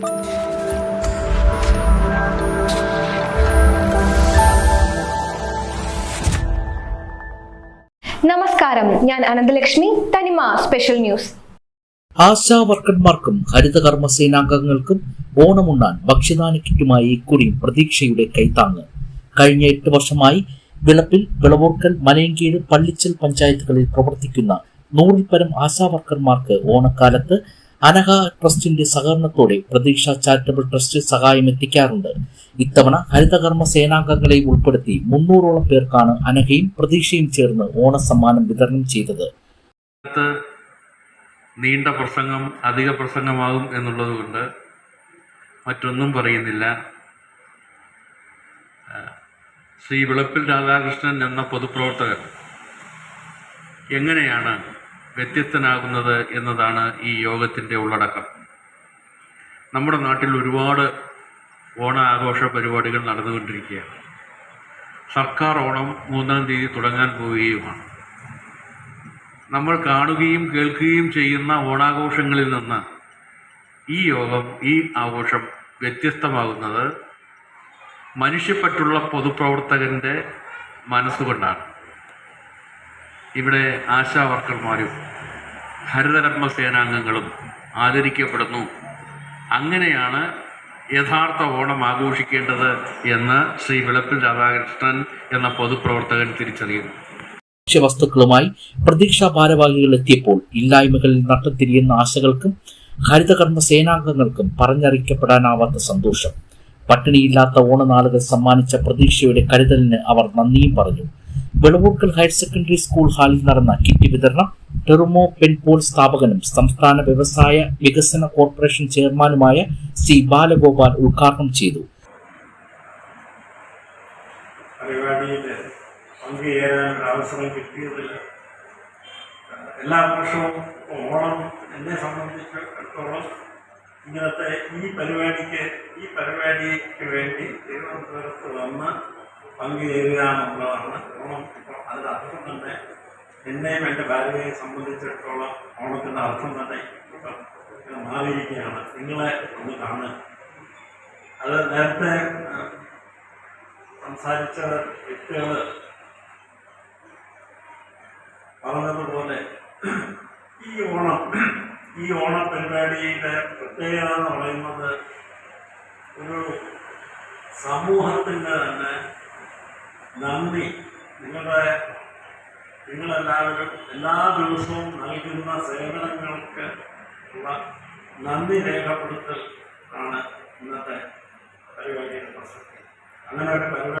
നമസ്കാരം. ഞാൻ Ananthalakshmi Thanima special news. ASHA വർക്കർമാർക്കും ഹരിതകർമ്മ സേനാംഗങ്ങൾക്കും ഓണമുണ്ണാൻ ഭക്ഷ്യദാന കിറ്റുമായി ഇക്കുറിയും പ്രതീക്ഷയുടെ കൈത്താങ്ങ്. കഴിഞ്ഞ എട്ട് വർഷമായി വിളപ്പിൽ വിളവൂർക്കൽ മലയങ്കീഴ് പള്ളിച്ചൽ പഞ്ചായത്തുകളിൽ പ്രവർത്തിക്കുന്ന നൂറിൽ പരം ആശാ വർക്കർമാർക്ക് ഓണക്കാലത്ത് അനഹ ട്രസ്റ്റിന്റെ സഹകരണത്തോടെ പ്രതീക്ഷ ചാരിറ്റബിൾ ട്രസ്റ്റ് സഹായം എത്തിക്കാറുണ്ട്. ഇത്തവണ ഹരിതകർമ്മ സേനാംഗങ്ങളെ ഉൾപ്പെടുത്തി മുന്നൂറോളം പേർക്കാണ് അനഹയും പ്രതീക്ഷയും ചേർന്ന് ഓണസമ്മാനം വിതരണം ചെയ്തത്. നീണ്ട പ്രസംഗം അധിക പ്രസംഗമാകും എന്നുള്ളത് കൊണ്ട് മറ്റൊന്നും പറയുന്നില്ല. ശ്രീ വിളപ്പിൽ രാധാകൃഷ്ണൻ എന്ന പൊതുപ്രവർത്തകർ എങ്ങനെയാണ് വ്യത്യസ്തനാകുന്നത് എന്നതാണ് ഈ യോഗത്തിന്റെ ഉള്ളടക്കം. നമ്മുടെ നാട്ടിൽ ഒരുപാട് ഓണ ആഘോഷ പരിപാടികൾ നടന്നുകൊണ്ടിരിക്കുകയാണ്. സർക്കാർ ഓണം മൂന്നാം തീയതി തുടങ്ങാൻ പോവുകയുമാണ്. നമ്മൾ കാണുകയും കേൾക്കുകയും ചെയ്യുന്ന ഓണാഘോഷങ്ങളിൽ നിന്ന് ഈ യോഗം ഈ ആഘോഷം വ്യത്യസ്തമാകുന്നത് മനുഷ്യപ്പെട്ടുള്ള പൊതുപ്രവർത്തകന്റെ മനസ്സുകൊണ്ടാണ്. ഇവിടെ ആശാ വർക്കർമാരും ഹരിതകർമ്മ സേനാംഗങ്ങളും ആദരിക്കപ്പെടുന്നു. അങ്ങനെയാണ് യഥാർത്ഥ ഓണം ആഘോഷിക്കേണ്ടത് എന്ന് ശ്രീ വിളപ്പിൽ രാധാകൃഷ്ണൻ എന്ന പൊതുപ്രവർത്തകൻ തിരിച്ചറിയുന്നു. ഭക്ഷ്യവസ്തുക്കളുമായി പ്രതീക്ഷാ ഭാരവാഹികൾ എത്തിയപ്പോൾ ഇല്ലായ്മകളിൽ നട്ടം തിരിയുന്ന ആശകൾക്കും ഹരിതകർമ്മ സേനാംഗങ്ങൾക്കും പറഞ്ഞറിയിക്കപ്പെടാനാവാത്ത സന്തോഷം. പട്ടിണിയില്ലാത്ത ഓണനാളുകൾ സമ്മാനിച്ച പ്രതീക്ഷയുടെ കരുതലിന് അവർ നന്ദിയും പറഞ്ഞു. വെളവൂർക്കൽ ഹയർ സെക്കൻഡറി സ്കൂൾ ഹാളിൽ നടന്ന കിറ്റ് വിതരണം ടെറുമോ പെൻപോൾ സ്ഥാപകനും സംസ്ഥാന വ്യവസായ വികസന കോർപ്പറേഷൻ ചെയർമാനുമായ സി ബാലഗോപാൽ ഉദ്ഘാടനം ചെയ്തു. പരിപാടിയിൽ പങ്കുചേരാൻ അവസരം കിട്ടിയതിൽ എല്ലാ വർഷവും ഓണം എന്നെ സംബന്ധിച്ചിടത്തോളം ഇങ്ങനത്തെ ഈ പരിപാടിക്ക് ഈ പരിപാടിക്ക് വേണ്ടി തിരുവനന്തപുരത്ത് വന്ന് പങ്കുചേരുക എന്നുള്ളതാണ് ഓണം. ഇപ്പോൾ അതിനർത്ഥം തന്നെ എന്നെയും എന്റെ ഭാര്യയെ സംബന്ധിച്ചിടത്തോളം ഓണത്തിന്റെ അർത്ഥം തന്നെ മാറിയിരിക്കുകയാണ്. നിങ്ങളെ ഒന്ന് കാണുക. അത് നേരത്തെ സംസാരിച്ച വ്യക്തികൾ പറഞ്ഞതുപോലെ ഈ ഓണം ഈ ഓണ പരിപാടിയുടെ പ്രത്യേകത എന്ന് പറയുന്നത് ഒരു സമൂഹത്തിന്റെ തന്നെ നന്ദി. നിങ്ങളുടെ നിങ്ങളെല്ലാവരും എല്ലാ ദിവസവും നൽകുന്ന സേവനങ്ങൾക്ക് ഉള്ള നന്ദി രേഖപ്പെടുത്തൽ ആണ് ഇന്നത്തെ പരിപാടിയുടെ പ്രസക്തി അങ്ങനെ ഒരു പരിപാടി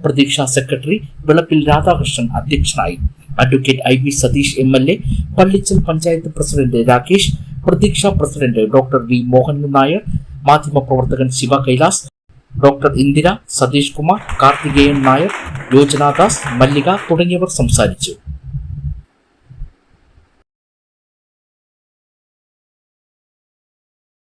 പ്രതീക്ഷ സെക്രട്ടറി വിളപ്പിൽ രാധാകൃഷ്ണൻ അധ്യക്ഷനായി. Advocate I V Satheesh M L A Pallichal panchayat president Rakesh Pratheeksha president doctor V Mohan Nair മാധ്യമപ്രവർത്തകൻ ശിവ കൈലാസ് ഡോക്ടർ ഇന്ദിര സതീഷ് കുമാർ കാർത്തികേയൻ നായർ യോജനാദാസ് മല്ലിക തുടങ്ങിയവർ സംസാരിച്ചു.